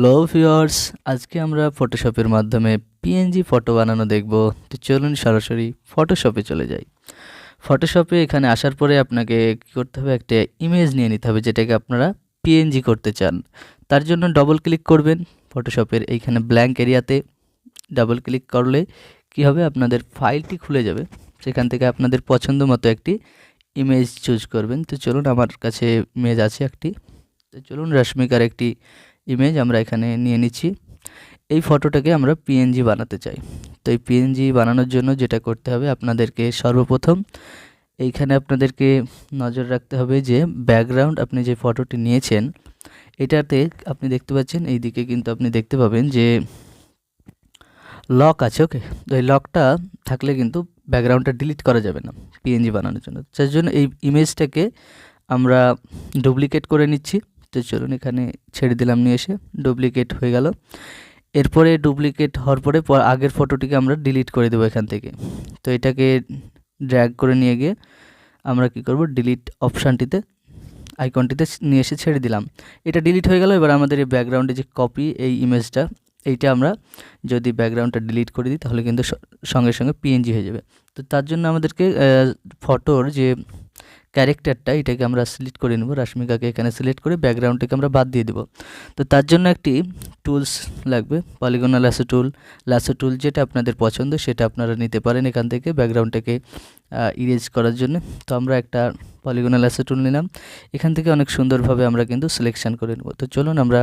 Hello viewers আজকে আমরা ফটোশপের মাধ্যমে পিএনজি ফটো বানানো দেখব। তো চলুন সরাসরি ফটোশপে চলে যাই। ফটোশপে এখানে আসার পরে আপনাকে কী করতে হবে? একটা ইমেজ নিয়ে নিতে হবে, যেটাকে আপনারা পিএনজি করতে চান। তার জন্য ডবল ক্লিক করবেন। ফটোশপের এইখানে ব্ল্যাঙ্ক এরিয়াতে ডাবল ক্লিক করলে কি হবে? আপনাদের ফাইলটি খুলে যাবে। সেখান থেকে আপনাদের পছন্দ মতো একটি ইমেজ চুজ করবেন। তো চলুন, আমার কাছে ইমেজ আছে একটি। তো চলুন রশ্মিকার একটি ইমেজ আমরা এখানে নিয়ে নিচ্ছি। এই ফটোটাকে আমরা পিএনজি বানাতে চাই। তো এই পিএনজি বানানোর জন্য যেটা করতে হবে, আপনাদেরকে সর্বপ্রথম এইখানে আপনাদেরকে নজর রাখতে হবে যে ব্যাকগ্রাউন্ড আপনি যে ফটোটি নিয়েছেন, এটাতে আপনি দেখতে পাচ্ছেন এই দিকে কিন্তু আপনি দেখতে পাবেন যে লক আছে ওকে তো এই লকটা থাকলে কিন্তু ব্যাকগ্রাউন্ডটা ডিলিট করা যাবে না পিএনজি বানানোর জন্য। যার জন্য এই ইমেজটাকে আমরা ডুপ্লিকেট করে নিচ্ছি। তো চলুন এখানে ছেড়ে দিলাম নিয়ে এসে ডুপ্লিকেট হয়ে গেল। এরপরে ডুপ্লিকেট হওয়ার পরে আগের ফটোটিকে আমরা ডিলিট করে দেবো এখান থেকে। তো এটাকে ড্র্যাগ করে নিয়ে গিয়ে আমরা কি করব ডিলিট অপশানটিতে আইকনটিতে নিয়ে এসে ছেড়ে দিলাম। এটা ডিলিট হয়ে গেল, এবার আমাদের এই ব্যাকগ্রাউন্ডে যে কপি এই ইমেজটা এইটা আমরা যদি ব্যাকগ্রাউন্ডটা ডিলিট করে দিই, তাহলে কিন্তু সঙ্গে সঙ্গে পিএনজি হয়ে যাবে। তো তার জন্য আমাদেরকে ফটোর যে ক্যারেক্টারটা এটাকে আমরা সিলেক্ট করে নেব, রাশ্মিকাকে এখানে সিলেক্ট করে ব্যাকগ্রাউন্ডটাকে আমরা বাদ দিয়ে দেবো। তো তার জন্য একটি টুলস লাগবে polygonal lasso tool lasso tool যেটা আপনাদের পছন্দ সেটা আপনারা নিতে পারেন এখান থেকে ব্যাকগ্রাউন্ডটাকে ইরেজ করার জন্য। তো আমরা একটা পলিগোনাল ল্যাসো টুল নিলাম। এখান থেকে অনেক সুন্দরভাবে আমরা কিন্তু সিলেকশান করে নেব। তো চলুন আমরা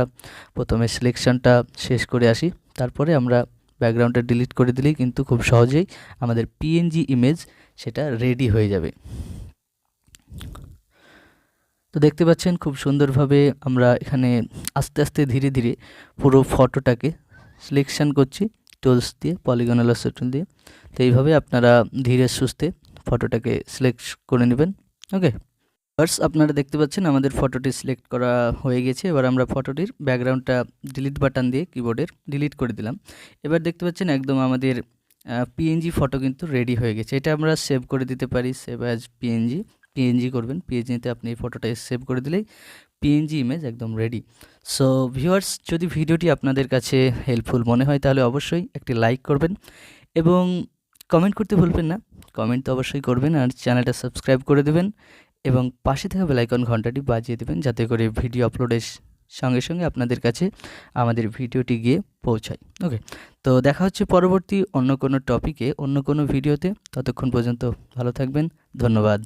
প্রথমে সিলেকশানটা শেষ করে আসি। তারপরে আমরা ব্যাকগ্রাউন্ডটা ডিলিট করে দিলেই কিন্তু খুব সহজেই আমাদের পিএনজি ইমেজ সেটা রেডি হয়ে যাবে। তো দেখতে পাচ্ছেন খুব সুন্দরভাবে আমরা এখানে আস্তে আস্তে ধীরে ধীরে পুরো ফটোটাকে সিলেকশান করছি টুলস দিয়ে পলিগনাল টুল দিয়ে। তো এইভাবে আপনারা ধীরে সুস্থে ফটোটাকে সিলেক্ট করে নেবেন ওকে ফার্স আপনারা দেখতে পাচ্ছেন আমাদের ফটোটি সিলেক্ট করা হয়ে গেছে। এবার আমরা ফটোটির ব্যাকগ্রাউন্ডটা ডিলিট বাটন দিয়ে কিবোর্ডের ডিলিট করে দিলাম। এবার দেখতে পাচ্ছেন একদম আমাদের পিএনজি ফটো কিন্তু রেডি হয়ে গেছে। এটা আমরা সেভ করে দিতে পারি সেভ অ্যাজ পিএনজি পিএনজি করবেন পিএনজিতে আপনি এই ফটোটা সেভ করে দিলেই পিএনজি ইমেজ একদম রেডি সো ভিউয়ার্স যদি ভিডিওটি আপনাদের কাছে হেল্পফুল মনে হয়, তাহলে অবশ্যই একটি লাইক করবেন এবং কমেন্ট করতে ভুলবেন না। কমেন্ট তো অবশ্যই করবেন আর চ্যানেলটা সাবস্ক্রাইব করে দেবেন এবং পাশে থাকা বেলাইকন ঘন্টাটি বাজিয়ে দেবেন যাতে করে ভিডিও আপলোডের সঙ্গে সঙ্গে আপনাদের কাছে আমাদের ভিডিওটি গিয়ে পৌঁছায়। ওকে তো দেখা হচ্ছে পরবর্তী অন্য কোনো টপিকে অন্য কোনো ভিডিওতে ততক্ষণ পর্যন্ত ভালো থাকবেন। ধন্যবাদ।